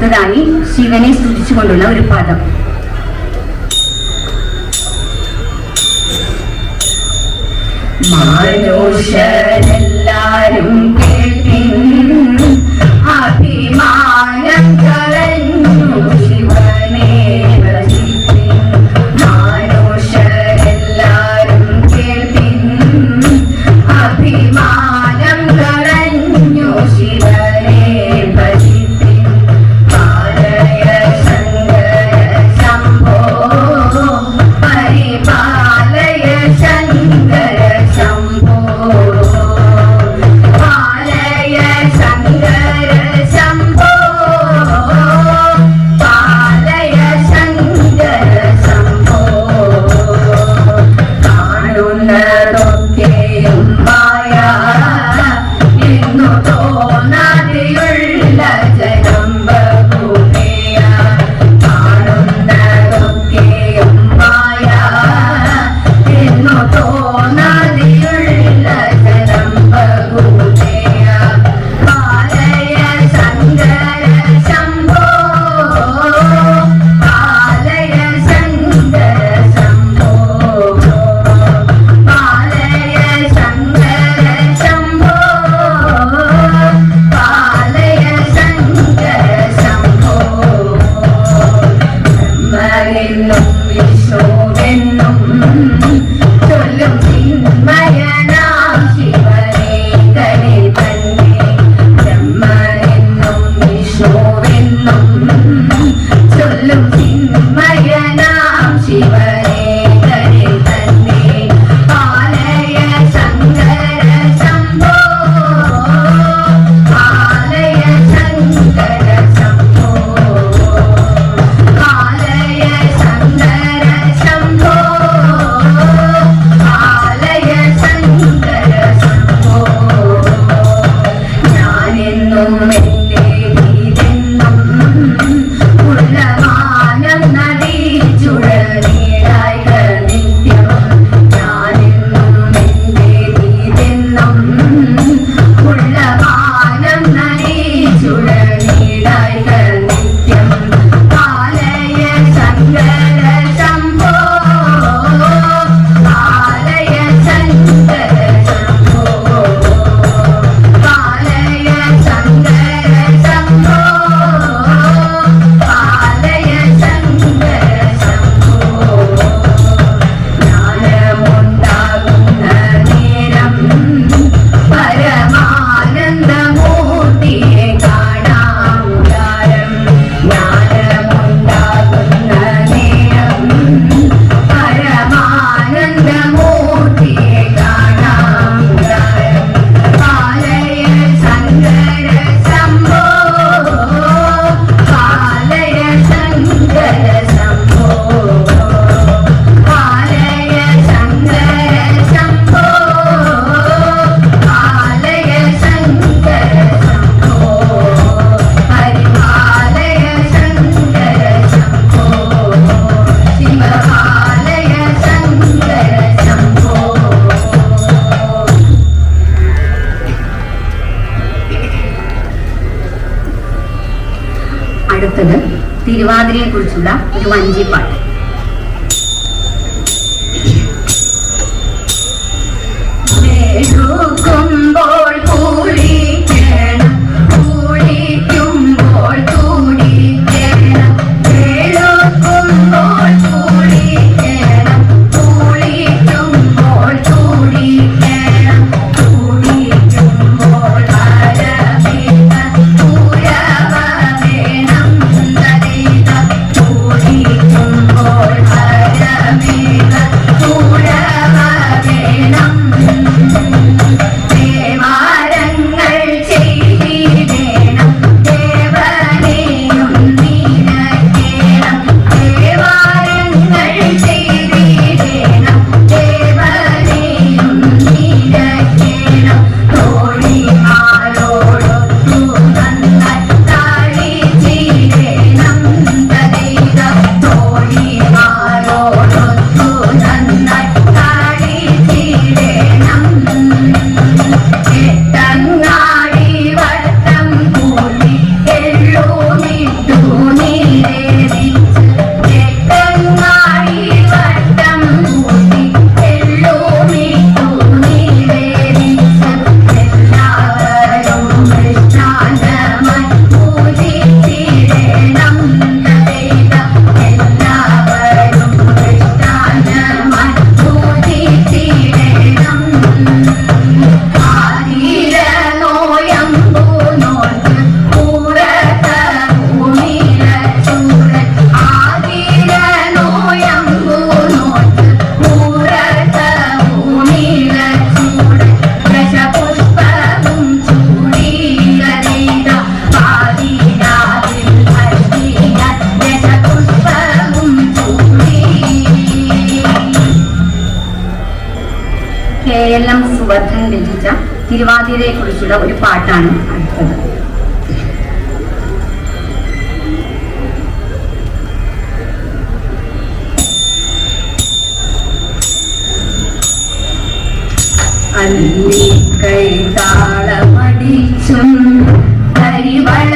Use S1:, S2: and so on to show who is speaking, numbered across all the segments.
S1: അടുത്തതായി ശിവനെ സ്തുതിച്ചുകൊണ്ടുള്ള ഒരു പദം. മാനുഷരെല്ലാരും
S2: മാതിരിയെ കുറിച്ചുള്ള ഒരു വഞ്ചിപ്പാട്ട് കെ എൽ എം സുവർദ്ധൻ രചിച്ച തിരുവാതിരയെ കുറിച്ചുള്ള ഒരു പാട്ടാണ് അടുത്തത്.
S1: അല്ലി കൈ താളമടിച്ചും കരിവള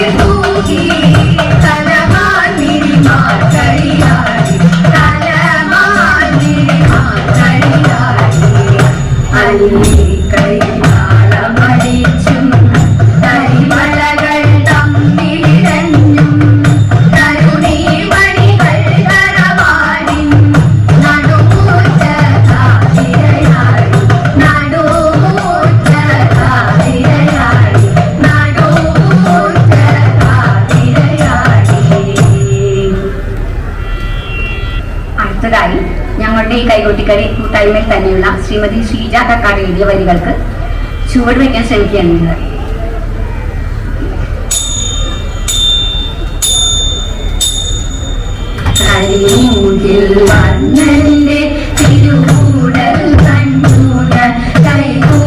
S1: 是不计
S2: അടുത്തതായി ഞങ്ങളുടെ ഈ കൈകൊട്ടിക്കരി കൂട്ടായ്മയിൽ തന്നെയുള്ള ശ്രീമതി ശ്രീജ കക്കാട് എഴുതിയ വരികൾക്ക് ചുവട് വയ്ക്കാൻ ശ്രമിക്കുകയാണ് നിങ്ങൾ ും തിരുകൂടൽ കണ്ണൂട കൈകൂട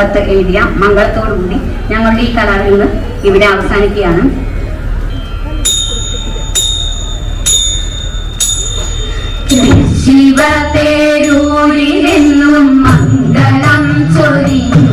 S2: സമ്പത്ത് എഴുതിയ മംഗളത്തോടുകൂടി ഞങ്ങളുടെ ഈ കലാരംഗം ഇവിടെ അവസാനിക്കുകയാണ്.
S1: ശിവ നിന്നും മംഗളം ചൊരിയും